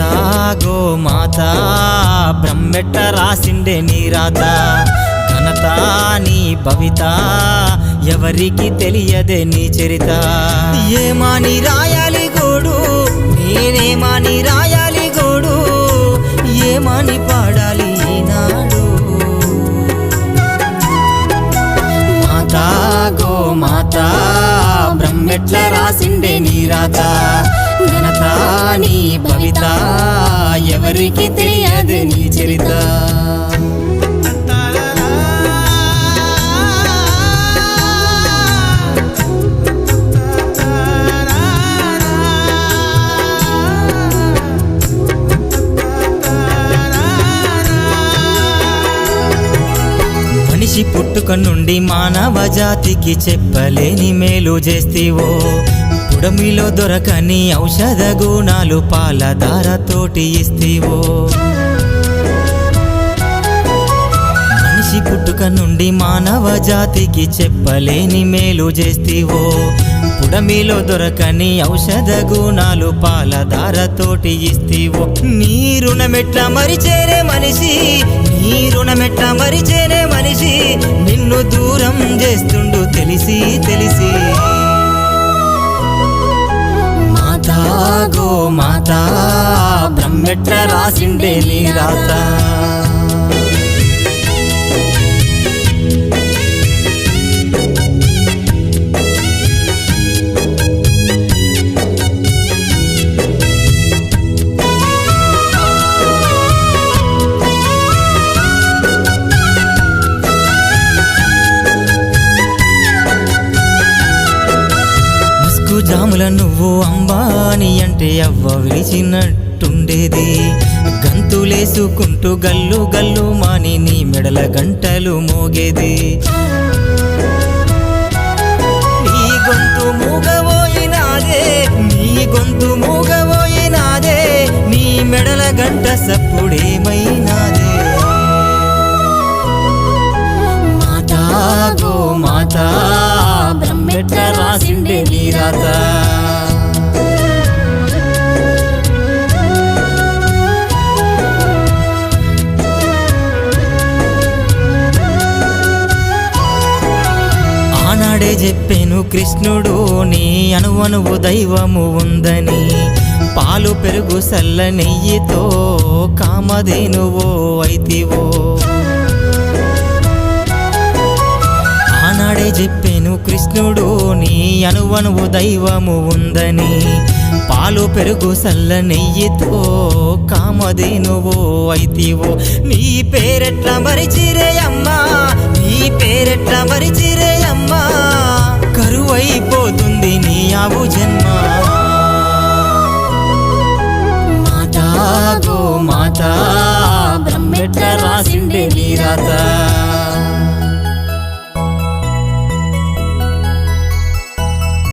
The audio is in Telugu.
మాతా గో మాతా బ్రహ్మెట్ట రాసిండే నీ రాత. ఘనత నీ భవిత ఎవరికి తెలియదే నీ చరిత. ఏమాని రాయాలి గోడు నేనేమాని రాయాలి గోడు ఏమాని పాడాలి ఈనాడు. మాత గో మాతా బ్రహ్మెట్ల రాసిండే నీ రాత. ఘనత నీ భవిత ఎవరికి తెలియదు నీ చరిత మనిషి పుట్టుక నుండి మానవ జాతికి చెప్పలేని మేలు చేస్తీవో. పుడమిలో దొరకని ఔషధ గుణాలు పాలధారతోటి ఇస్తీవో. మనిషి పుట్టుక నుండి మానవ జాతికి చెప్పలేని మేలు చేస్తీవో. పుడమిలో దొరకని ఔషధ గుణాలు పాలధారతోటి ఇస్తీవో. నీ రుణమెట్ల మరిచేరే మనిషి నీ రుణమెట్ల మరిచేరే మనిషి నిన్ను దూరం చేస్తుండు తెలిసి తెలిసి. గోమాత గో బ్రహ్మెట్ల రాసిండే నీ రాత. జాముల నువ్వు అంబాని అంటే అవ్వ విడిచినట్టుండేది గంతులేసుకుంటూ గల్లు గల్లు మాని నీ మెడల గంటలు మోగేది. నీ గొంతు మూగబోయినాదే నీ గొంతు మూగబోయినాదే నీ మెడల గంట సప్పుడే చెప్పాను కృష్ణుడు నీ అనువనువు దైవము ఉందని. పాలు పెరుగు సల్ల నెయ్యితో కామధేనువో అయితివో. ఆనాడే చెప్పాను కృష్ణుడు నీ అనువనువు దైవము ఉందని. పాలు పెరుగు సల్ల నెయ్యితో కామధేనువో అయితివో. నీ పేరెట్ల మరిచిరే అమ్మా కరువైపోతుంది జన్మ? మాతా గో మాతా బ్రహ్మెట్ల రాసిండే నీ రాత.